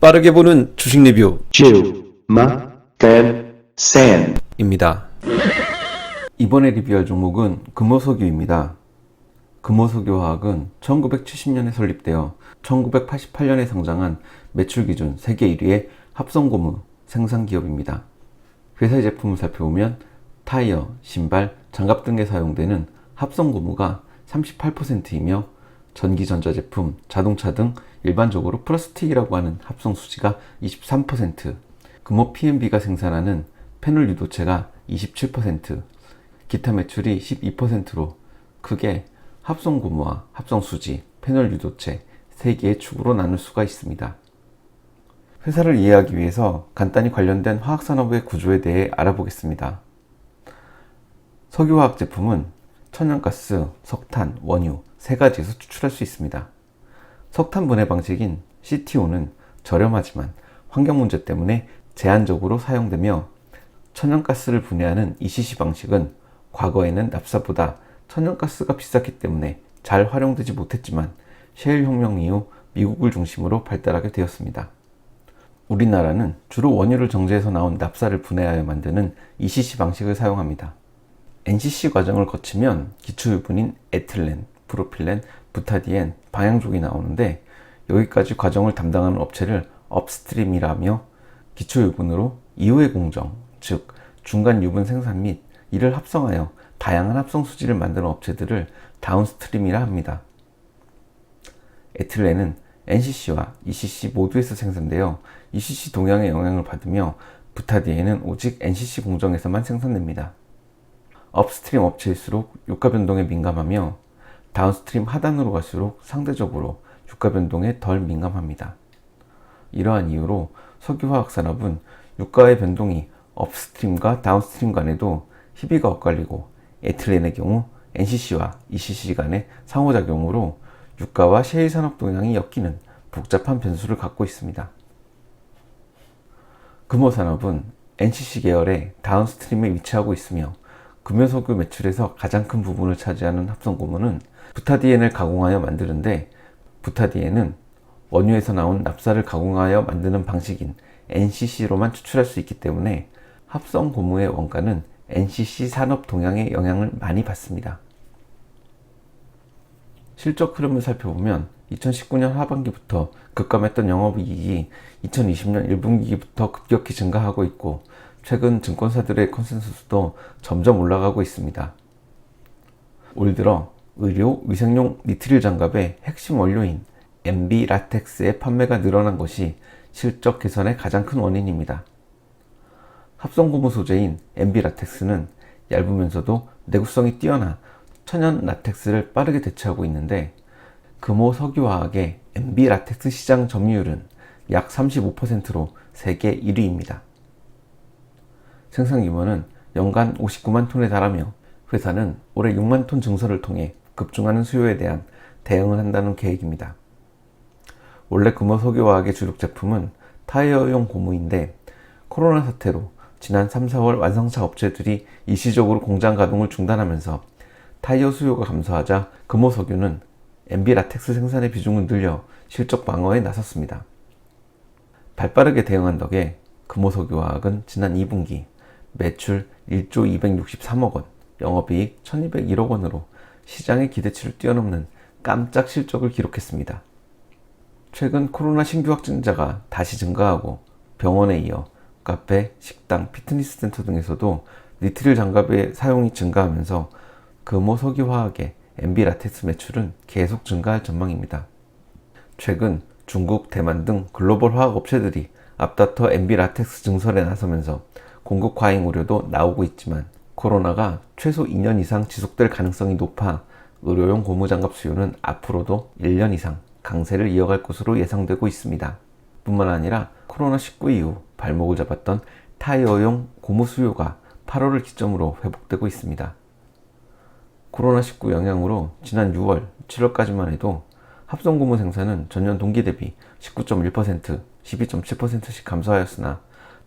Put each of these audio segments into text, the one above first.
빠르게 보는 주식 sen 리뷰입니다. 이번에 리뷰할 종목은 금호석유입니다. 금호석유화학은 1970년에 설립되어 1988년에 상장한 매출 기준 세계 1위의 합성고무 생산 기업입니다. 회사의 제품을 살펴보면 타이어, 신발, 장갑 등에 사용되는 합성고무가 38%이며 전기 전자제품, 자동차 등 일반적으로 플라스틱이라고 하는 합성 수지가 23%, 금호 PMB가 생산하는 패널 유도체가 27%, 기타 매출이 12%로 크게 합성 고무와 합성 수지, 패널 유도체 세 개의 축으로 나눌 수가 있습니다. 회사를 이해하기 위해서 간단히 관련된 화학 산업의 구조에 대해 알아보겠습니다. 석유화학 제품은 천연가스, 석탄, 원유 세 가지에서 추출할 수 있습니다. 석탄 분해 방식인 CTO는 저렴하지만 환경 문제 때문에 제한적으로 사용되며 천연가스를 분해하는 ECC 방식은 과거에는 납사보다 천연가스가 비쌌기 때문에 잘 활용되지 못했지만 셰일 혁명 이후 미국을 중심으로 발달하게 되었습니다. 우리나라는 주로 원유를 정제해서 나온 납사를 분해하여 만드는 ECC 방식을 사용합니다. NCC 과정을 거치면 기초유분인 에틸렌, 프로필렌, 부타디엔, 방향족이 나오는데 여기까지 과정을 담당하는 업체를 업스트림이라며 기초 유분으로 이후의 공정, 즉 중간 유분 생산 및 이를 합성하여 다양한 합성 수지를 만드는 업체들을 다운스트림이라 합니다. 에틸렌은 NCC와 ECC 모두에서 생산되어 ECC 동향의 영향을 받으며 부타디엔은 오직 NCC 공정에서만 생산됩니다. 업스트림 업체일수록 유가 변동에 민감하며 다운스트림 하단으로 갈수록 상대적으로 유가 변동에 덜 민감합니다. 이러한 이유로 석유화학 산업은 유가의 변동이 업스트림과 다운스트림 간에도 희비가 엇갈리고 에틸렌의 경우 NCC와 ECC 간의 상호작용으로 유가와 셰일 산업 동향이 엮이는 복잡한 변수를 갖고 있습니다. 금호 산업은 NCC 계열의 다운스트림에 위치하고 있으며 금연석유 매출에서 가장 큰 부분을 차지하는 합성 고무는 부타디엔을 가공하여 만드는데 부타디엔은 원유에서 나온 납사를 가공하여 만드는 방식인 NCC로만 추출할 수 있기 때문에 합성 고무의 원가는 NCC 산업 동향의 영향을 많이 받습니다. 실적 흐름을 살펴보면 2019년 하반기부터 급감했던 영업이익이 2020년 1분기부터 급격히 증가하고 있고 최근 증권사들의 컨센서스도 점점 올라가고 있습니다. 올 들어 의료 위생용 니트릴 장갑의 핵심 원료인 MB 라텍스의 판매가 늘어난 것이 실적 개선의 가장 큰 원인입니다. 합성 고무 소재인 MB 라텍스는 얇으면서도 내구성이 뛰어나 천연 라텍스를 빠르게 대체하고 있는데 금호 석유화학의 MB 라텍스 시장 점유율은 약 35%로 세계 1위입니다. 생산 규모는 연간 59만 톤에 달하며 회사는 올해 6만 톤 증설을 통해 급증하는 수요에 대한 대응을 한다는 계획입니다. 원래 금호 석유화학의 주력 제품은 타이어용 고무인데 코로나 사태로 지난 3, 4월 완성차 업체들이 일시적으로 공장 가동을 중단하면서 타이어 수요가 감소하자 금호 석유는 MB 라텍스 생산의 비중을 늘려 실적 방어에 나섰습니다. 발빠르게 대응한 덕에 금호 석유화학은 지난 2분기 매출 1조 263억 원, 영업이익 1201억 원으로 시장의 기대치를 뛰어넘는 깜짝 실적을 기록했습니다. 최근 코로나 신규 확진자가 다시 증가하고 병원에 이어 카페, 식당, 피트니스 센터 등에서도 니트릴 장갑의 사용이 증가하면서 금호 석유화학의 MB 라텍스 매출은 계속 증가할 전망입니다. 최근 중국, 대만 등 글로벌 화학 업체들이 앞다퉈 MB 라텍스 증설에 나서면서 공급 과잉 우려도 나오고 있지만 코로나가 최소 2년 이상 지속될 가능성이 높아 의료용 고무장갑 수요는 앞으로도 1년 이상 강세를 이어갈 것으로 예상되고 있습니다. 뿐만 아니라 코로나19 이후 발목을 잡았던 타이어용 고무 수요가 8월을 기점으로 회복되고 있습니다. 코로나19 영향으로 지난 6월, 7월까지만 해도 합성고무 생산은 전년 동기 대비 19.1%, 12.7%씩 감소하였으나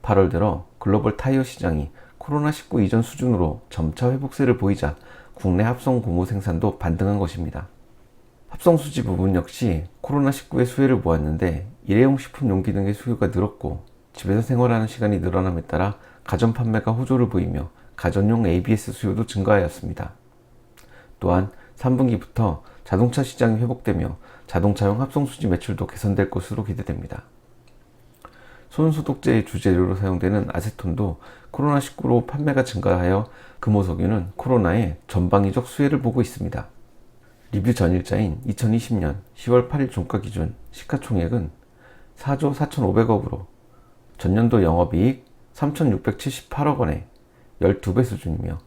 8월 들어 글로벌 타이어 시장이 코로나19 이전 수준으로 점차 회복세를 보이자 국내 합성 고무 생산도 반등한 것입니다. 합성 수지 부분 역시 코로나19의 수혜를 보았는데 일회용 식품 용기 등의 수요가 늘었고 집에서 생활하는 시간이 늘어남에 따라 가전 판매가 호조를 보이며 가전용 ABS 수요도 증가하였습니다. 또한 3분기부터 자동차 시장이 회복되며 자동차용 합성수지 매출도 개선될 것으로 기대됩니다. 손소독제의 주재료로 사용되는 아세톤도 코로나19로 판매가 증가하여 금호석유는 코로나의 전방위적 수혜를 보고 있습니다. 리뷰 전일자인 2020년 10월 8일 종가 기준 시가총액은 4조 4,500억으로 전년도 영업이익 3,678억 원에 12배 수준이며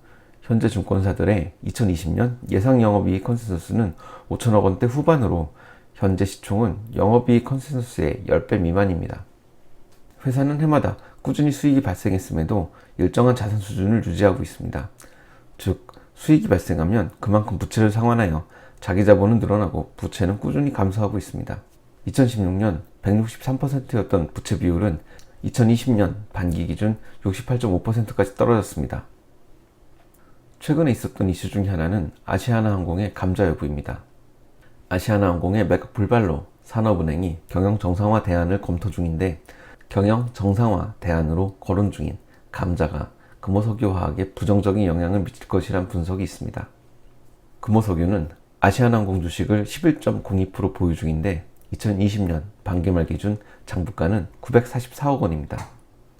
현재 증권사들의 2020년 예상 영업이익 컨센서스는 5천억 원대 후반으로 현재 시총은 영업이익 컨센서스의 10배 미만입니다. 회사는 해마다 꾸준히 수익이 발생했음에도 일정한 자산 수준을 유지하고 있습니다. 즉, 수익이 발생하면 그만큼 부채를 상환하여 자기 자본은 늘어나고 부채는 꾸준히 감소하고 있습니다. 2016년 163%였던 부채 비율은 2020년 반기 기준 68.5%까지 떨어졌습니다. 최근에 있었던 이슈 중 하나는 아시아나항공의 감자 여부입니다. 아시아나항공의 매각 불발로 산업은행이 경영 정상화 대안을 검토 중인데 경영 정상화 대안으로 거론 중인 감자가 금호석유화학에 부정적인 영향을 미칠 것이란 분석이 있습니다. 금호석유는 아시아나항공 주식을 11.02% 보유 중인데 2020년 반기말 기준 장부가는 944억 원입니다.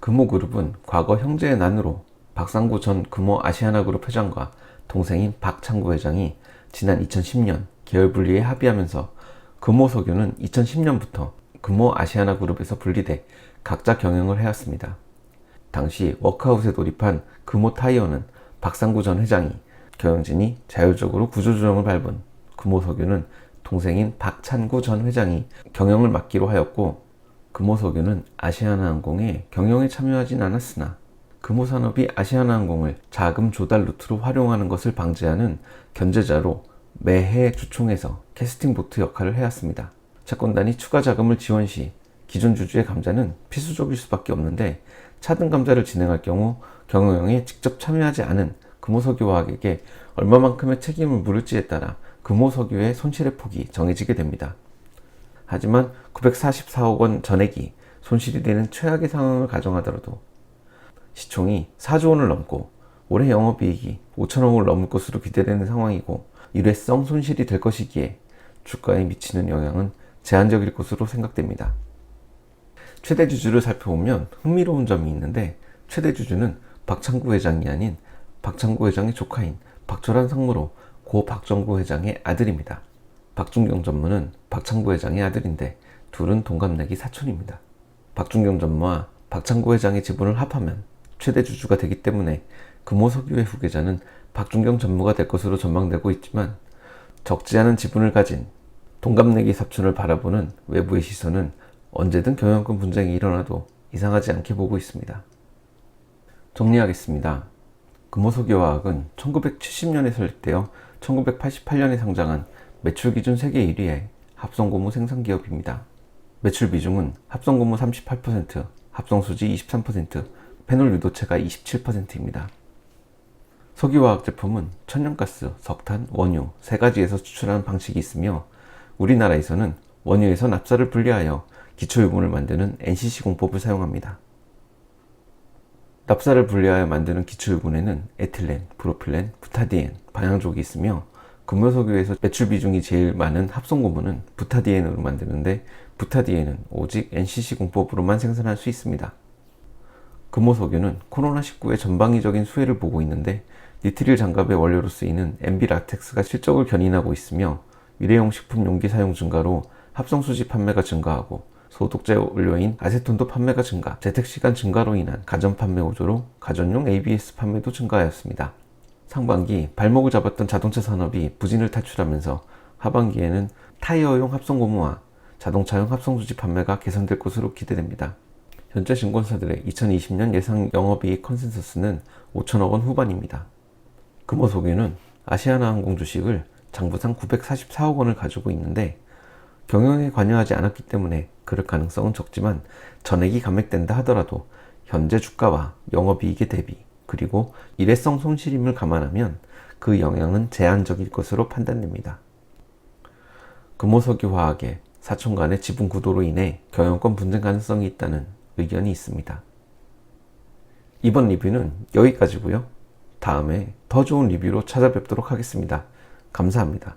금호그룹은 과거 형제의 난으로 박상구 전 금호 아시아나그룹 회장과 동생인 박창구 회장이 지난 2010년 계열 분리에 합의하면서 금호석유는 2010년부터 금호 아시아나그룹에서 분리돼 각자 경영을 해왔습니다. 당시 워크아웃에 돌입한 금호 타이어는 박상구 전 회장이 경영진이 자율적으로 구조조정을 밟은 금호석유는 동생인 박찬구 전 회장이 경영을 맡기로 하였고 금호석유는 아시아나항공의 경영에 참여하진 않았으나 금호산업이 아시아나항공을 자금 조달 루트로 활용하는 것을 방지하는 견제자로 매해 주총에서 캐스팅 보트 역할을 해왔습니다. 채권단이 추가 자금을 지원 시 기존 주주의 감자는 필수적일 수밖에 없는데 차등 감자를 진행할 경우 경영에 직접 참여하지 않은 금호석유화학에게 얼마만큼의 책임을 물을지에 따라 금호석유의 손실의 폭이 정해지게 됩니다. 하지만 944억 원 전액이 손실이 되는 최악의 상황을 가정하더라도 시총이 4조 원을 넘고 올해 영업이익이 5천억을 넘을 것으로 기대되는 상황이고 일회성 손실이 될 것이기에 주가에 미치는 영향은 제한적일 것으로 생각됩니다. 최대 주주를 살펴보면 흥미로운 점이 있는데 최대 주주는 박창구 회장이 아닌 박창구 회장의 조카인 박철환 상무로 고 박정구 회장의 아들입니다. 박준경 전무는 박창구 회장의 아들인데 둘은 동갑내기 사촌입니다. 박준경 전무와 박창구 회장의 지분을 합하면 최대 주주가 되기 때문에 금호석유의 후계자는 박준경 전무가 될 것으로 전망되고 있지만 적지 않은 지분을 가진 동갑내기 사촌을 바라보는 외부의 시선은 언제든 경영권 분쟁이 일어나도 이상하지 않게 보고 있습니다. 정리하겠습니다. 금호석유화학은 1970년에 설립되어 1988년에 상장한 매출 기준 세계 1위의 합성고무 생산 기업입니다. 매출 비중은 합성고무 38%, 합성수지 23%, 페놀 유도체가 27%입니다. 석유화학 제품은 천연가스, 석탄, 원유 세 가지에서 추출하는 방식이 있으며 우리나라에서는 원유에서 납사를 분리하여 기초유분을 만드는 NCC 공법을 사용합니다. 납사를 분리하여 만드는 기초유분에는 에틸렌, 프로필렌, 부타디엔, 방향족이 있으며 금요석유에서 매출 비중이 제일 많은 합성 고무는 부타디엔으로 만드는데 부타디엔은 오직 NCC 공법으로만 생산할 수 있습니다. 금호석유는 코로나19의 전방위적인 수혜를 보고 있는데 니트릴 장갑의 원료로 쓰이는 MB 라텍스가 실적을 견인하고 있으며 일회용 식품 용기 사용 증가로 합성 수지 판매가 증가하고 소독제 원료인 아세톤도 판매가 증가, 재택시간 증가로 인한 가전 판매 호조로 가전용 ABS 판매도 증가하였습니다. 상반기 발목을 잡았던 자동차 산업이 부진을 탈출하면서 하반기에는 타이어용 합성 고무와 자동차용 합성수지 판매가 개선될 것으로 기대됩니다. 현재 증권사들의 2020년 예상 영업이익 컨센서스는 5천억 원 후반입니다. 금호석유는 아시아나항공 주식을 장부상 944억 원을 가지고 있는데 경영에 관여하지 않았기 때문에 그럴 가능성은 적지만 전액이 감액된다 하더라도 현재 주가와 영업이익의 대비 그리고 일회성 손실임을 감안하면 그 영향은 제한적일 것으로 판단됩니다. 금호석유 화학의 사촌 간의 지분 구도로 인해 경영권 분쟁 가능성이 있다는 의견이 있습니다. 이번 리뷰는 여기까지고요. 다음에 더 좋은 리뷰로 찾아뵙도록 하겠습니다. 감사합니다.